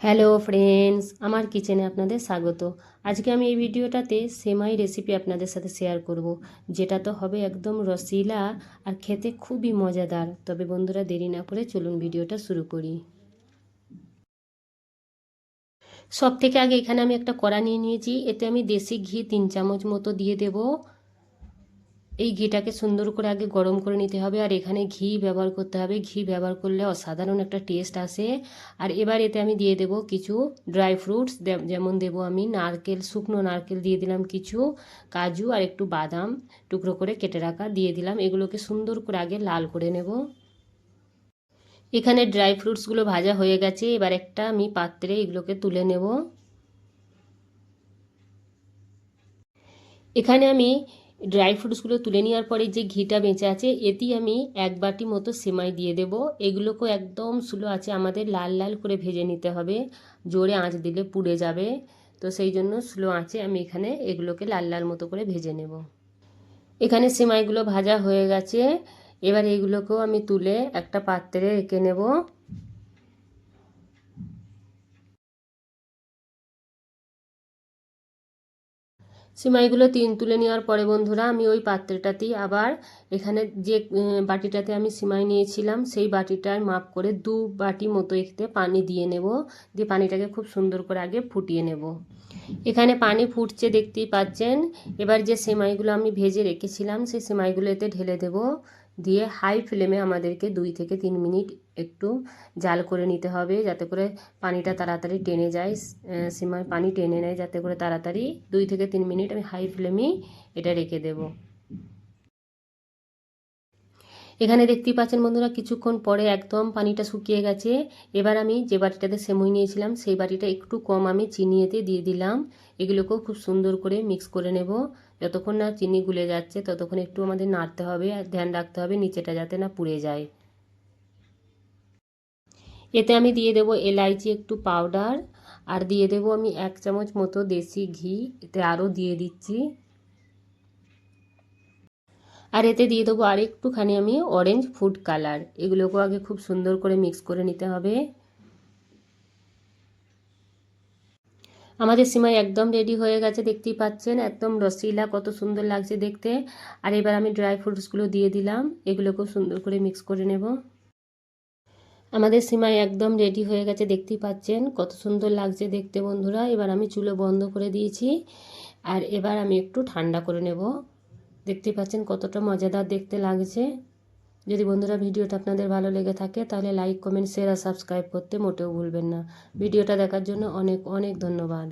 Hello friends, আমার কিচেনে আপনাদের স্বাগত। আজকে আমি এই ভিডিওটাতে সেমাই রেসিপি আপনাদের সাথে শেয়ার করব, যেটা তো হবে একদম রসিলা আর খেতে খুবই মজাদার। তবে বন্ধুরা দেরি না করে চলুন ভিডিওটা শুরু করি। সব থেকে আগে এখানে আমি একটা কড়া নিয়ে নিয়েছি, এতে আমি দেশি ঘি তিন চামচ মতো দিয়ে দেবো। এই ঘিটাকে সুন্দর করে আগে গরম করে নিতে হবে আর এখানে ঘি ব্যবহার করতে হবে। ঘি ব্যবহার করলে অসাধারণ একটা টেস্ট আসে। আর এবার এতে আমি দিয়ে দেব কিছু ড্রাই ফ্রুটস যেমন দেব আমি নারকেল, শুকনো নারকেল দিয়ে দিলাম কিছু কাজু আর একটু বাদাম টুকরো করে কেটে রাখা দিয়ে দিলাম। এগুলোকে সুন্দর করে আগে লাল করে নেব। এখানে ড্রাই ফ্রুটসগুলো ভাজা হয়ে গেছে। এবার একটা আমি পাত্রে এগুলোকে তুলে নেব। এখানে আমি ড্রাই ফ্রুটসগুলো তুলে নেওয়ার পরে যে ঘিটা বেঁচে আছে এতেই আমি এক বাটি মতো সেমাই দিয়ে দেব। এগুলোকেও একদম স্লো আছে, আমাদের লাল লাল করে ভেজে নিতে হবে। জোরে আঁচ দিলে পুড়ে যাবে। তো সেই জন্য স্লো আঁচে আমি এখানে এগুলোকে লাল লাল মতো করে ভেজে নেব। এখানে সেমাইগুলো ভাজা হয়ে গেছে। এবার এগুলোকেও আমি তুলে একটা পাত্রে রেখে নেব। সিমাইগুলো তিন তুলে নেওয়ার পরে, বন্ধুরা, আমি ওই পাত্রটাতেই আবার এখানে যে বাটিটাতে আমি সিমাই নিয়েছিলাম, সেই বাটিটার মাপ করে দু বাটি মতো এতে পানি দিয়ে নেব। দিয়ে পানিটাকে খুব সুন্দর করে আগে ফুটিয়ে নেব। এখানে পানি ফুটছে, দেখতেই পাচ্ছেন। এবার যে সেমাইগুলো আমি ভেজে রেখেছিলাম, সেই সেমাইগুলো এতে ঢেলে দেবো। দিয়ে হাই ফ্লেমে আমাদেরকে দুই থেকে তিন মিনিট একটু জাল করে নিতে হবে যাতে করে পানিটা তাড়াতাড়ি টেনে যায় সিমার পানি টেনে নেয় যাতে করে তাড়াতাড়ি দুই থেকে তিন মিনিট আমি হাই ফ্লেমেই এটা রেখে দেব। এখানে দেখতেই পাচ্ছেন বন্ধুরা, কিছুক্ষণ পরে একদম পানিটা শুকিয়ে গেছে। এবার আমি যে বাটিটাতে সেমই নিয়েছিলাম, সেই বাটিটা একটু কম আমি চিনিয়েতে দিয়ে দিলাম। এগুলোকেও খুব সুন্দর করে মিক্স করে নেব। যতক্ষণ না চিনি গুলে যাচ্ছে, ততক্ষণ একটু আমাদের নাড়তে হবে, আর ধ্যান রাখতে হবে নিচেটা যাতে না পুড়ে যায়। এতে আমি দিয়ে দেব এলাইচি একটু পাউডার আর দিয়ে দেব আমি এক চামচ মতো দেশি ঘি। এতে আরও দিয়ে দিচ্ছি। আর এতে দিয়ে দেবো আর একটুখানি আমি অরেঞ্জ ফুড কালার এগুলোকেও আগে খুব সুন্দর করে মিক্স করে নিতে হবে। আমাদের সিমাই একদম রেডি হয়ে গেছে, দেখতেই পাচ্ছেন? একদম রসিলা কত সুন্দর লাগছে দেখতে। আর এবার আমি ড্রাই ফ্রুটসগুলো দিয়ে দিলাম, এগুলোকেও সুন্দর করে মিক্স করে নেব। আমাদের সিমাই একদম রেডি হয়ে গেছে, দেখতেই পাচ্ছেন? কত সুন্দর লাগছে দেখতে বন্ধুরা। এবার আমি চুলো বন্ধ করে দিয়েছি। আর এবার আমি একটু ঠান্ডা করে নেব। দেখতেই পাচ্ছেন কতটা মজাদার দেখতে লাগছে। যদি বন্ধুরা ভিডিওটা আপনাদের ভালো লেগে থাকে, তাহলে লাইক কমেন্ট শেয়ার আর সাবস্ক্রাইব করতে মোটেও ভুলবেন না। ভিডিওটা দেখার জন্য অনেক অনেক ধন্যবাদ।